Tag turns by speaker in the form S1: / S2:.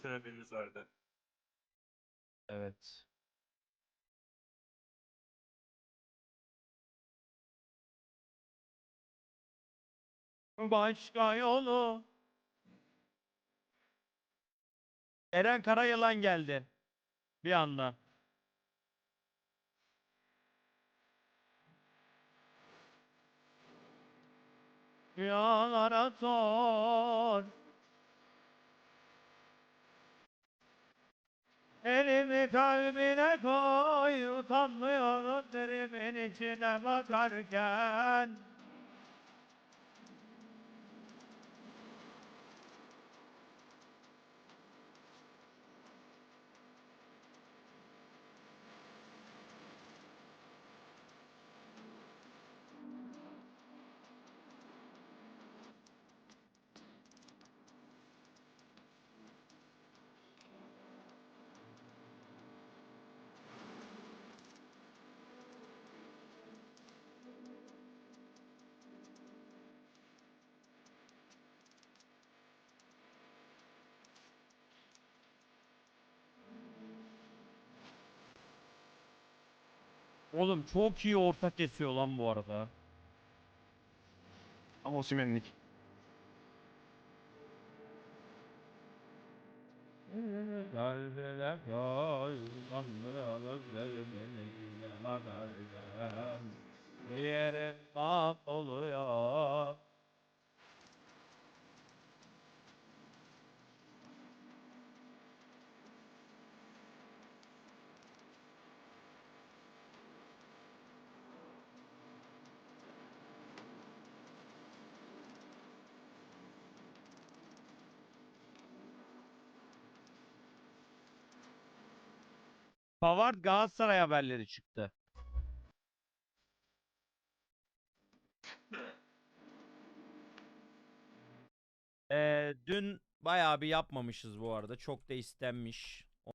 S1: transferimiz vardı.
S2: Evet. Başka yolu. Eren Karayılan geldi. Bir anda. Rüyalara sor. Kalbine koy, utanmıyorum derimin içine bakarken. Oğlum çok iyi orta kesiyor lan bu arada.
S3: Ama Osimhen'lik.
S2: Kalbine koy, utanmıyorum derimin içine bakarken. Bir yerim mahvoluyor. Pavard Galatasaray haberleri çıktı. Ee, dün bayağı bir yapmamışız bu arada. Çok da istenmiş.